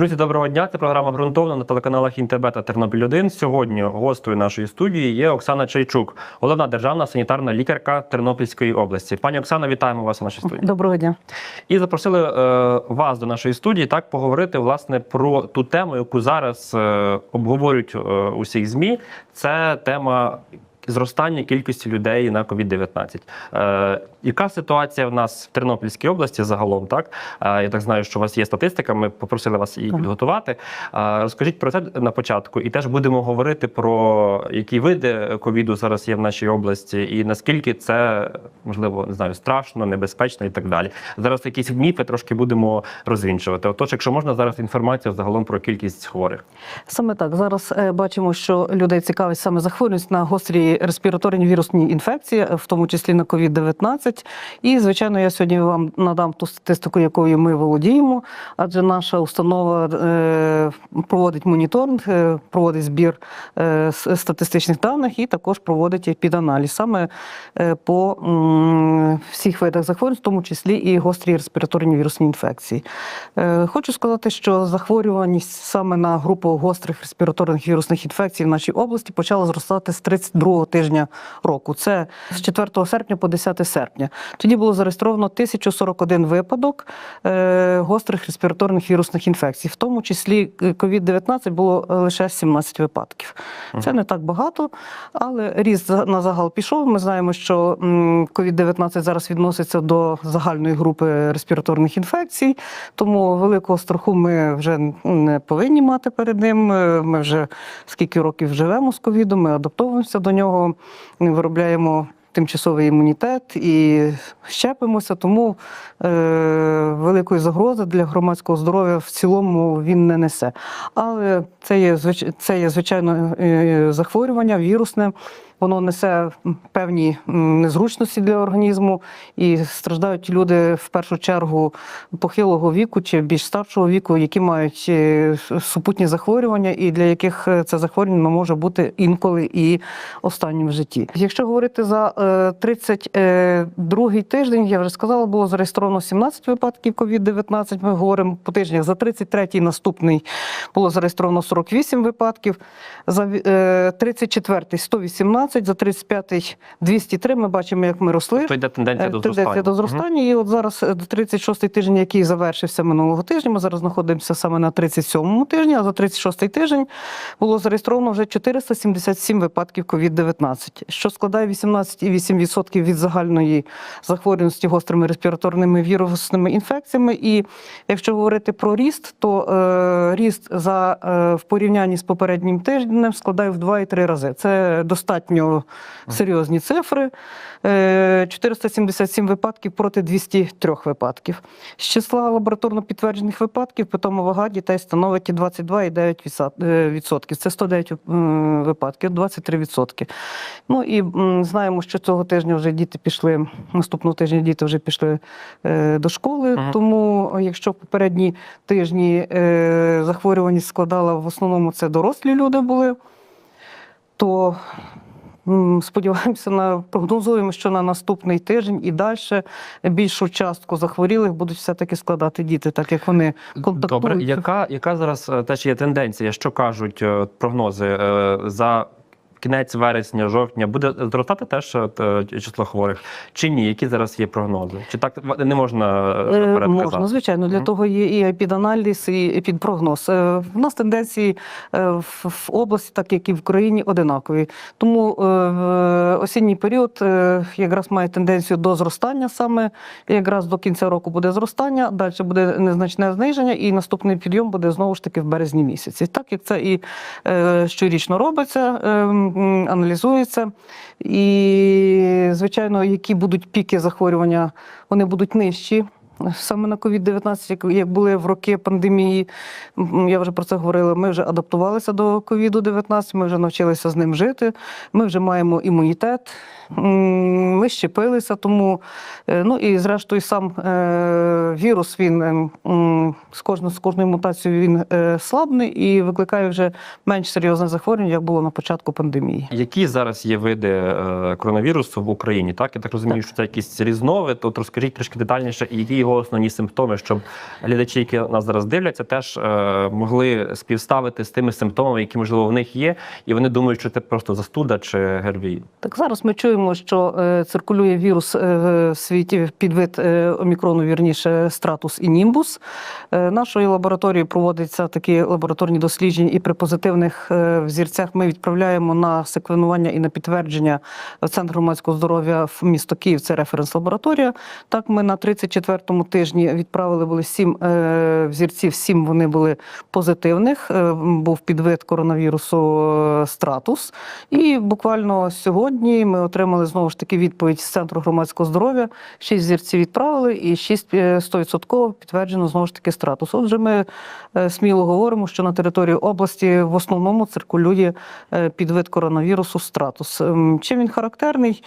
Друзі, доброго дня. Це програма ґрунтовна на телеканалах Інтебе та Тернопіль 1 Сьогодні гостею нашої студії є Оксана Чайчук, головна державна санітарна лікарка Тернопільської області. Пані Оксана, вітаємо вас у нашій студії. Доброго дня. І запросили е, вас до нашої студії так поговорити власне про ту тему, яку зараз е, обговорюють е, усіх змі. Це тема. Зростання кількості людей на COVID-19. Е, яка ситуація в нас в Тернопільській області загалом? Так е, я так знаю, що у вас є статистика. Ми попросили вас її підготувати. Е, розкажіть про це на початку, і теж будемо говорити про які види ковіду зараз є в нашій області, і наскільки це можливо не знаю, страшно, небезпечно і так далі. Зараз якісь міфи трошки будемо розвінчувати. Отож, якщо можна зараз інформація загалом про кількість хворих. Саме так зараз е, бачимо, що людей цікавить саме захворюваність на гострі респіраторні вірусні інфекції, в тому числі на COVID-19. І звичайно, я сьогодні вам надам ту статистику, якою ми володіємо, адже наша установа е, проводить моніторинг, е, проводить збір е, статистичних даних і також проводить піданаліз саме е, по всіх видах захворювань, в тому числі і гострі респіраторні вірусні інфекції. Хочу сказати, що захворюваність саме на групу гострих респіраторних вірусних інфекцій в нашій області почала зростати з 32-го тижня року. Це з 4 серпня по 10 серпня. Тоді було зареєстровано 1041 випадок е, гострих респіраторних вірусних інфекцій, в тому числі е, COVID-19 було е, лише 17 випадків. Це не так багато, але ріст на загал пішов. Ми знаємо, що м, COVID-19 зараз відноситься до загальної групи респіраторних інфекцій, тому великого страху ми вже не повинні мати перед ним. Е, Ми вже скільки років живемо з ковідом, ми адаптовуємося до нього, виробляємо. Тимчасовий імунітет і щепимося, тому е, великої загрози для громадського здоров'я в цілому він не несе. Але це є це є звичайно е, захворювання вірусне. Воно несе певні незручності для організму, і страждають люди в першу чергу похилого віку чи більш старшого віку, які мають е, супутні захворювання, і для яких е, це захворювання може бути інколи і останнім в житті. Якщо говорити за е, 32 тиждень, я вже сказала, було зареєстровано 17 випадків COVID-19, Ми говоримо по тижнях. За 33-й наступний було зареєстровано 48 випадків. За е, 34-й 118, за 35-й 203. Ми бачимо, як ми росли. То йде тенденція Е, до Тенденція зростання. до зростання. І от зараз е, 36-й тиждень, який завершився минулого тижня. Ми зараз знаходимося саме на 37-му тижні, а за 36-й тиждень було зареєстровано вже 477 випадків COVID-19, що складає 18,8% від загальної захворюваності гострими респіраторними вірусними інфекціями. І якщо говорити про ріст, то е, ріст за е, в порівнянні з попереднім тижнем складає в 2,3 рази. Це достатньо серйозні цифри. Е, 477 випадків проти 203 випадків. З числа лабораторно підтверджених випадків питома вага дітей становить 22,9%. Це 109 випадків, 23%. Ну і знаємо, що цього тижня вже діти пішли, наступного тижня діти вже пішли е, до школи. Мгм. Тому, якщо в попередні тижні е, захворюваність складала в основному це дорослі люди були, то сподіваємося на прогнозуємо, що на наступний тиждень і далі більшу частку захворілих будуть все-таки складати діти, так як вони контактують. Добре, яка, яка зараз е, теж є тенденція? Що кажуть е, прогнози е, за кінець вересня, жовтня? Буде зростати теж е, число хворих чи ні? Які зараз є прогнози? Чи так не можна е, Е, Можна, звичайно, для Мгм. того є і епіданаліз, і епідпрогноз. Е, В нас тенденції в області, так як і в країні, одинакові. Тому осінній період якраз має тенденцію до зростання саме. Якраз до кінця року буде зростання, далі буде незначне зниження, і наступний підйом буде знову ж таки в березні місяці. Так як це і щорічно робиться, е, м, аналізується. І, звичайно, які будуть піки захворювання, вони будуть нижчі. Саме на COVID-19, як, як були в роки пандемії, я вже про це говорила. Ми вже адаптувалися до COVID-19, ми вже навчилися з ним жити. Ми вже маємо імунітет, ми щепилися, тому е, ну і зрештою сам е, вірус він е, з кожною з кожною мутацією він слабний і викликає вже менш серйозне захворювання, як було на початку пандемії. Які зараз є види коронавірусу в Україні? Так, я так розумію, Так. що це якийсь різновид. От розкажіть трішки детальніше, і які його його основні симптоми, щоб глядачі, які нас зараз дивляться, теж е, могли співставити з тими симптомами, які можливо в них є, і вони думають, що це просто застуда чи ГРВІ. Так зараз ми чуємо, що е, циркулює вірус е, в світі підвид е, омікрону, вірніше стратус і німбус. Нашою лабораторією проводяться такі лабораторні дослідження, і при позитивних взірцях ми відправляємо на секвенування і на підтвердження в центр громадського здоров'я в місто Київ. Це референс-лабораторія. Так, ми на 34-му тижні відправили були сім е, взірців. Сім вони були позитивних. Е, був підвид коронавірусу е, стратус. І буквально сьогодні ми отримали знову ж таки відповідь з центру громадського здоров'я. Шість зірців відправили, і шість е, 100% підтверджено знову ж таки стратус. Отже, ми сміло говоримо, що на території області в основному циркулює підвид коронавірусу стратус. Ем, Чим він характерний?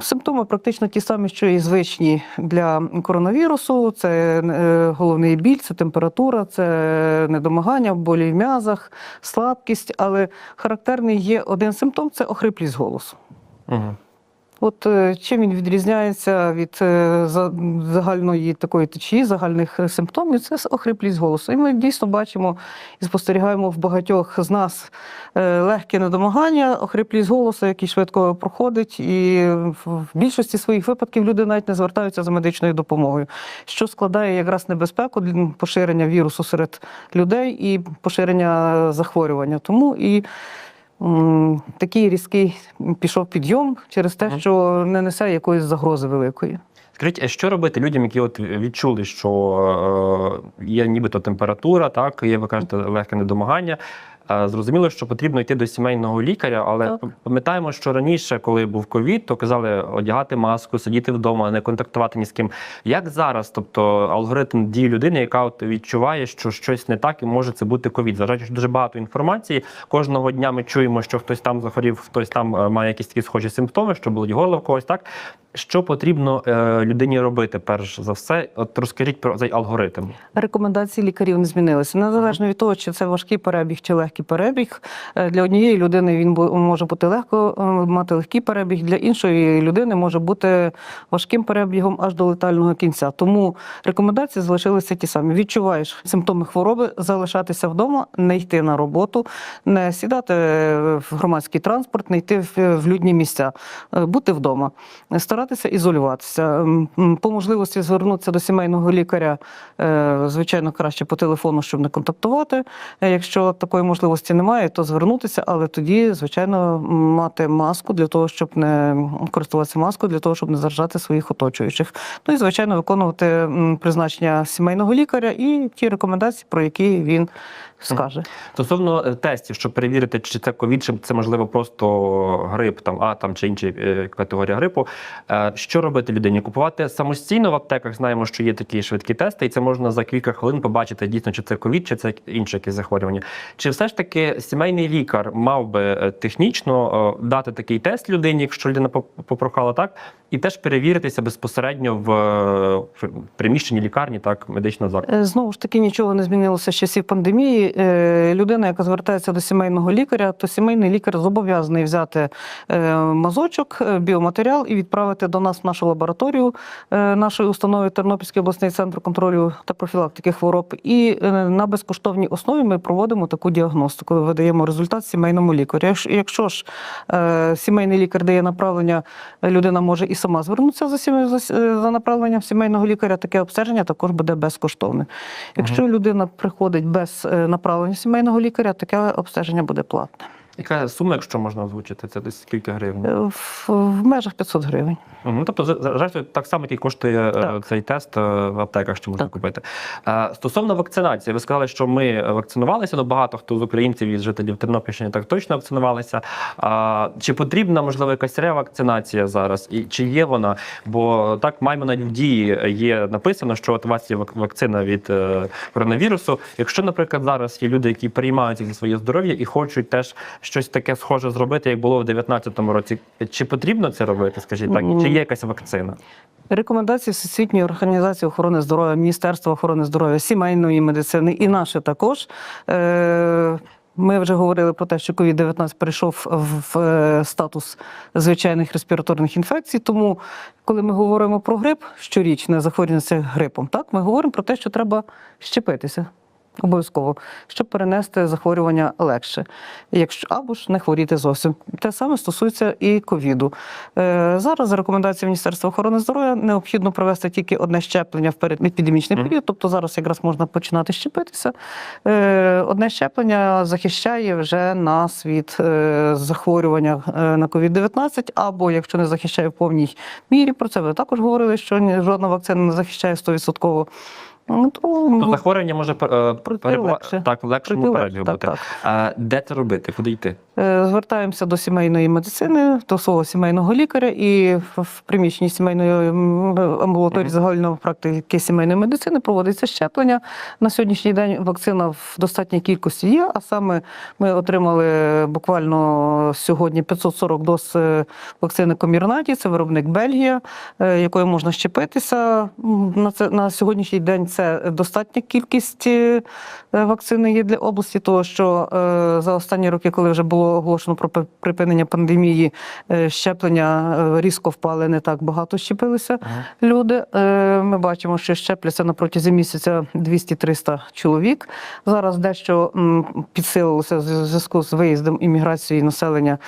Симптоми практично ті самі, що і звичні для коронавірусу. Це е, головний біль, це температура, це недомагання, болі в м'язах, слабкість. Але характерний є один симптом це охриплість голосу. Угу. От е, чим він відрізняється від е, загальної такої течії, загальних е, симптомів, це охриплість голосу. І ми дійсно бачимо і спостерігаємо в багатьох з нас легке недомагання, охриплість голосу, який швидко проходить, і в більшості своїх випадків люди навіть не звертаються за медичною допомогою, що складає якраз небезпеку для поширення вірусу серед людей і поширення захворювання. Тому і такий різкий пішов підйом через те, що не несе якоїсь загрози великої. Скажіть, а що робити людям, які от відчули, що е, є нібито температура, так є, ви кажете, легке недомагання. Зрозуміло, що потрібно йти до сімейного лікаря, але Так. пам'ятаємо, що раніше, коли був ковід, то казали одягати маску, сидіти вдома, не контактувати ні з ким. Як зараз, тобто алгоритм дії людини, яка от відчуває, що щось не так і може це бути ковід. Зважаючи, що дуже багато інформації. Кожного дня ми чуємо, що хтось там захворів, хтось там е, має якісь такі схожі симптоми, що болить голова в когось. Так що потрібно е, людині робити перш за все? От розкажіть про цей алгоритм. Рекомендації лікарів не змінилися. Незалежно від того, чи це важкий перебіг чи легкий перебіг. е, Для однієї людини він може бути легко е, мати легкий перебіг, для іншої людини може бути важким перебігом аж до летального кінця. Тому рекомендації залишилися ті самі. Відчуваєш симптоми хвороби, залишатися вдома, не йти на роботу, не сідати в громадський транспорт, не йти в, людні місця, бути вдома, старатися ізолюватися. М, м, По можливості звернутися до сімейного лікаря, е, звичайно, краще по телефону, щоб не контактувати. Е, Якщо такої можливості немає, то звернутися, але тоді, звичайно, мати маску для того, щоб не користуватися маскою, для того, щоб не заражати своїх оточуючих. Ну і звичайно, виконувати призначення сімейного лікаря і ті рекомендації, про які він скаже. Стосовно е, тестів, щоб перевірити, чи це ковід, чи це можливо просто грип, там а там чи інша е, категорія грипу. Е, Що робити людині? Купувати самостійно в аптеках. Знаємо, що є такі швидкі тести, і це можна за кілька хвилин побачити дійсно, чи це ковід, чи це інше якесь захворювання. Чи все ж таки сімейний лікар мав би технічно дати такий тест людині, якщо людина поп- попрохала так, і теж перевіритися безпосередньо в приміщенні лікарні, так медичного закладу. Знову ж таки, нічого не змінилося з часів пандемії. Е, Людина, яка звертається до сімейного лікаря, то сімейний лікар зобов'язаний взяти е, мазочок, е, біоматеріал і відправити до нас в нашу лабораторію нашої установи Тернопільський обласний центр контролю та профілактики хвороб. І на безкоштовній основі ми проводимо таку діагностику, видаємо результат сімейному лікарю. Якщо- ж сімейний лікар дає направлення, людина може і сама звернутися за, сім- за, направленням сімейного лікаря, таке обстеження також буде безкоштовне. Якщо людина приходить без е, направлення сімейного лікаря, таке обстеження буде платне. Яка сума, якщо можна озвучити, це десь кілька гривень? Е, В, в межах 500 гривень. Мгм. Тобто, зрештою, так само, який коштує е, Так. цей тест е, в аптеках, що можна Так. купити. Стосовно вакцинації, ви сказали, що ми вакцинувалися, ну багато хто з українців і з жителів Тернопільщини так точно вакцинувалися. Чи потрібна, можливо, якась ревакцинація зараз? І чи є вона? Бо так маємо в дії є написано, що от у вас є вак- вакцина від коронавірусу. Якщо, наприклад, зараз є люди, які переймаються за своє здоров'я і хочуть теж щось таке схоже зробити, як було в 2019 році, чи потрібно це робити? Скажіть так, чи є якась вакцина? Рекомендації Всесвітньої організації охорони здоров'я, Міністерства охорони здоров'я, сімейної медицини і наші також. Е- Ми вже говорили про те, що COVID-19 перейшов в е, статус звичайних респіраторних інфекцій. Тому, коли ми говоримо про грип, щорічне захворювання грипом, так ми говоримо про те, що треба щепитися. Обов'язково, щоб перенести захворювання легше, якщо або ж не хворіти зовсім. Те саме стосується і ковіду. Е, зараз за рекомендацією Міністерства охорони здоров'я необхідно провести тільки одне щеплення в передепідемічний Мгм. період, тобто зараз якраз можна починати щепитися. Е, одне щеплення захищає вже нас від е, захворювання на COVID-19, або якщо не захищає в повній мірі, про це ви також говорили, що жодна вакцина не захищає 100%. Ну, то, То ну, захворювання може е, перебува- легше. так в легшому перебігу легше. бути. Так, так. А де це робити? Куди йти? Е, Звертаємося до сімейної медицини, до свого сімейного лікаря, і в- приміщенні сімейної амбулаторії Мгм. загальної практики сімейної медицини проводиться щеплення. На сьогоднішній день вакцина в достатній кількості є. А саме ми отримали буквально сьогодні 540 доз е, вакцини Комірнаті. Це виробник Бельгія, е, якою можна щепитися. На це на сьогоднішній день це достатня кількість е, вакцини є для області, тому що е, за останні роки, коли вже було оголошено про припинення пандемії, е, щеплення різко впали, не так багато щепилися люди. Е, Ми бачимо, що щепляться на протязі місяця 200-300 чоловік. Зараз дещо підсилилося в зв'язку з виїздом імміграції населення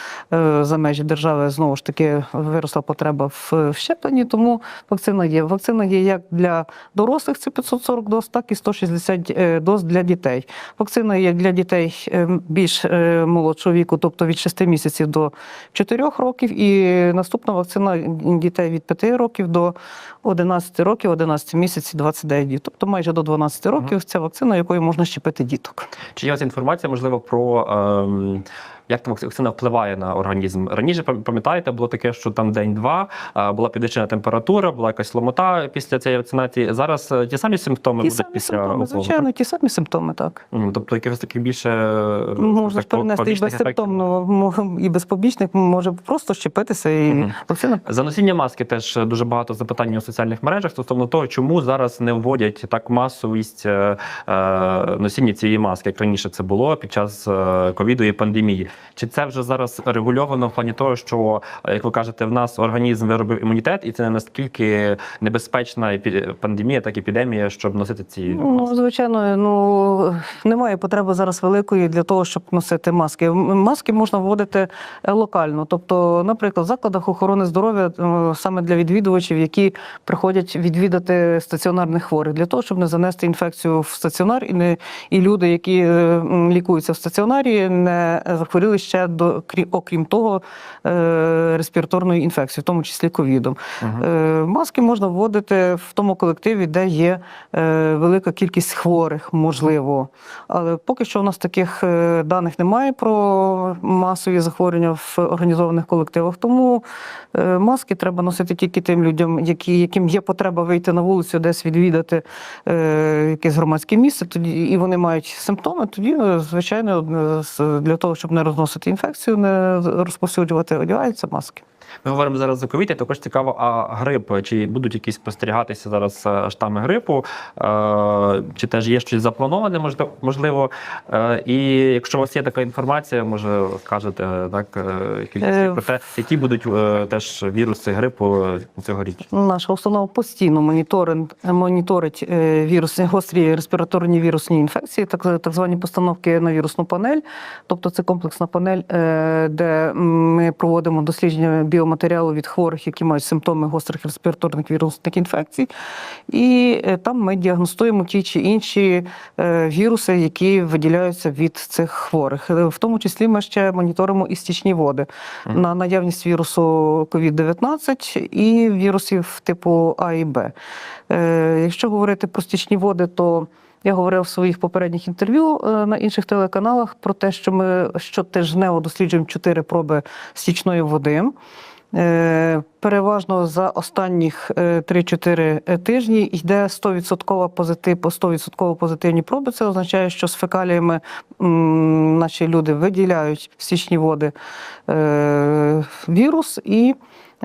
за межі держави. Знову ж таки виросла потреба в щепленні, тому вакцина є. Вакцина є як для дорослих, це 540 доз, так і 160 е, доз для дітей. Вакцина є для дітей е, більш е, молодшого віку, тобто від 6 місяців до 4 років. І наступна вакцина дітей від 5 років до 11 років, 11 місяців, 29 днів. Тобто майже до 12 років ця вакцина, якою можна щепити діток. Чи є інформація, можливо, про ем, як та вакцина впливає на організм? Раніше пам'ятаєте, було таке, що там день-два була підвищена температура, була якась ломота після цієї вакцинації. Зараз е, ті самі симптоми Ті будуть самі після симптоми, звичайно, ті самі симптоми, так. Тобто якихось таких більше е, Можна так, перенести і безсимптомно, і без побічних, може просто щепитися і вакцина За носіння маски теж дуже багато запитань у соціальних мережах стосовно того, чому зараз не вводять так масовість е, е, носіння цієї маски, як раніше це було під час е, ковіду і пандемії. Чи це вже зараз регульовано в плані того, що як ви кажете, в нас організм виробив імунітет, і це не настільки небезпечна пандемія, так і епідемія, щоб носити ці Ну, звичайно, ну немає потреби зараз великої для того, щоб носити маски. Маски можна вводити е, локально. Тобто, наприклад, в закладах охорони здоров'я е, саме для відвідувачів, які приходять відвідати стаціонарних хворих, для того, щоб не занести інфекцію в стаціонар, і не і люди, які е, лікуються в стаціонарі, не захворіли ще до крі- окрім того е, респіраторної інфекції, в тому числі ковідом. Мгм. Е, Маски можна вводити в тому колективі, де є е, велика кількість хворих, можливо. Але поки що у нас таких е, даних немає про масові захворювання в організованих колективах. Тому е, маски треба носити тільки тим людям, які, яким є потреба вийти на вулицю, десь відвідати е, якесь громадське місце, тоді і вони мають симптоми. Тоді, звичайно, для того, щоб не розносити інфекцію, не розповсюджувати, одягаються маски. Ми говоримо зараз за ковід, також цікаво, а грип, чи будуть якісь спостерігатися зараз е, штами грипу, е, чи теж є щось заплановане, можливо. Е, І якщо у вас є така інформація, може скажете так про те, які будуть теж віруси грипу цьогоріч. Наша установа постійно моніторить е, вірусні гострі респіраторні вірусні інфекції, так, так звані постановки на вірусну панель. Тобто це комплексна панель, де ми проводимо дослідження біоматеріалу від хворих, які мають симптоми гострих респіраторних вірусних інфекцій. І е, там ми діагностуємо ті чи інші е, віруси, які виділяються від цих хворих. Е, В тому числі ми ще моніторимо і стічні води на наявність вірусу COVID-19 і вірусів типу А і Б. Якщо говорити про стічні води, то я говорив в своїх попередніх інтерв'ю на інших телеканалах про те, що ми щотижнево досліджуємо чотири проби стічної води. Е, переважно за останніх е, 3-4 тижні йде 100% позитив, по 100% позитивні проби. Це означає, що з фекаліями наші люди виділяють в стічні води е, вірус і.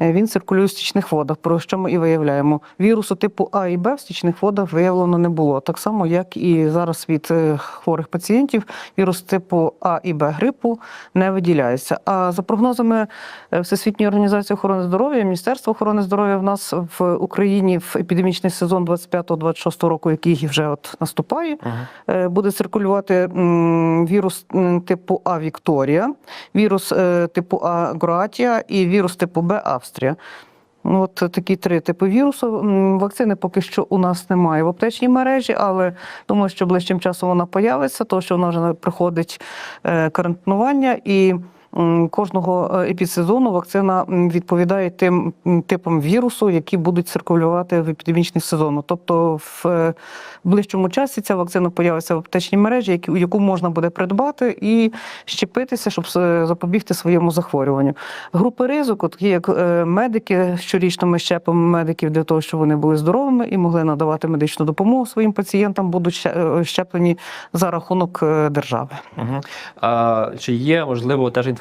е, Він циркулює в стічних водах, про що ми і виявляємо. Вірусу типу А і Б в стічних водах виявлено не було. Так само, як і зараз від е, хворих пацієнтів, вірус типу А і Б грипу не виділяється. А за прогнозами е, Всесвітньої організації охорони здоров'я, Міністерства охорони здоров'я в нас в Україні в епідемічний сезон 25-26 року, який вже от наступає, е, буде циркулювати вірус типу А Вікторія, вірус е, типу А Гроатія і вірус типу Б Австрія. Ну, От такі три типи вірусу. Вакцини поки що у нас немає в аптечній мережі, але думаю, що ближчим часом вона появиться, тому що вона вже приходить е, карантинування і. Кожного е, епідсезону вакцина відповідає тим типам вірусу, які будуть циркулювати в епідемічний сезон. Тобто в е, ближчому часі ця вакцина появиться в аптечній мережі, яку можна буде придбати і щепитися, щоб е, запобігти своєму захворюванню. Групи ризику, такі як медики, щорічно ми щепимо медиків для того, щоб вони були здоровими і могли надавати медичну допомогу своїм пацієнтам, будуть щеплені за рахунок держави. Угу. А, чи є можливо теж інформація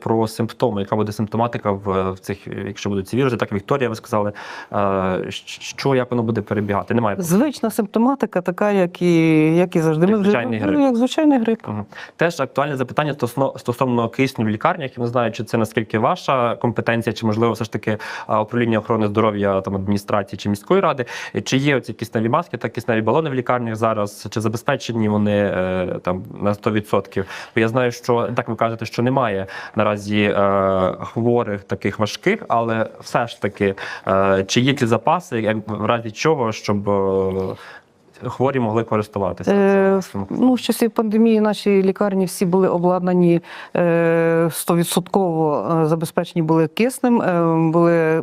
про симптоми, яка буде симптоматика в, в цих, якщо будуть ці віруси, так Вікторія, ви сказали, а, що як воно буде перебігати? Немає. Звична симптоматика, така, як і, як і завжди. Як Ми вже- звичайний грип. ну, Як звичайний грип. Мгм. Теж актуальне запитання стосовно, стосовно кисню в лікарнях. Я не знаю, чи це наскільки ваша компетенція, чи можливо все ж таки управління охорони здоров'я там адміністрації чи міської ради. Чи є ці кисневі маски та кисневі балони в лікарнях зараз? Чи забезпечені вони е, там на 100%? Бо я знаю, що так ви кажете, що немає наразі е, хворих таких важких, але все ж таки, е, чи є ті запаси, як в разі чого, щоб е, хворі могли користуватися? Е. Ну, в часі пандемії наші лікарні всі були обладнані е, 100% забезпечені були киснем, е, були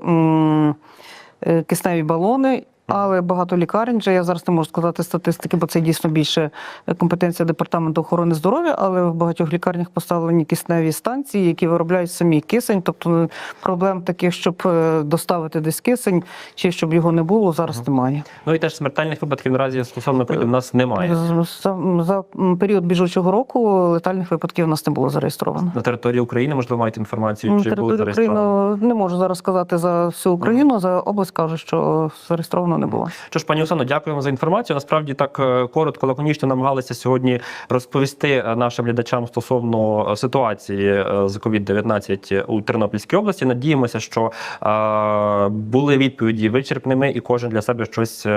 е, кисневі балони. Але багато лікарень вже я зараз не можу сказати статистики, бо це дійсно більше компетенція департаменту охорони здоров'я. Але в багатьох лікарнях поставлені кисневі станції, які виробляють самі кисень. Тобто проблем таких, щоб е, доставити десь кисень, чи щоб його не було, зараз немає. Ну і теж смертельних випадків наразі стосовно ковіду в нас немає. За, за період біжучого року летальних випадків у нас не було зареєстровано. На території України, можливо, маєте інформацію, На чи були території зареєстровані? України не можу зараз сказати за всю Україну. За область кажу, що зареєстровано не було. Що ж, пані Оксано, дякуємо за інформацію. Насправді так е, коротко, лаконічно намагалися сьогодні розповісти е, нашим глядачам стосовно е, ситуації з COVID-19 у Тернопільській області. Надіємося, що були відповіді вичерпними, і кожен для себе щось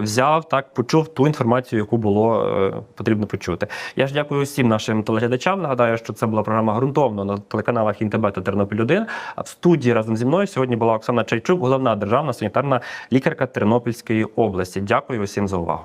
взяв, так почув ту інформацію, яку було потрібно почути. Я ж дякую всім нашим телеглядачам. Нагадаю, що це була програма ґрунтовно на телеканалах Інтебе та Тернопіль 1 А в студії разом зі мною сьогодні була Оксана Чайчук, головна державна санітарна лікарка Тернопільської області. Дякую усім за увагу.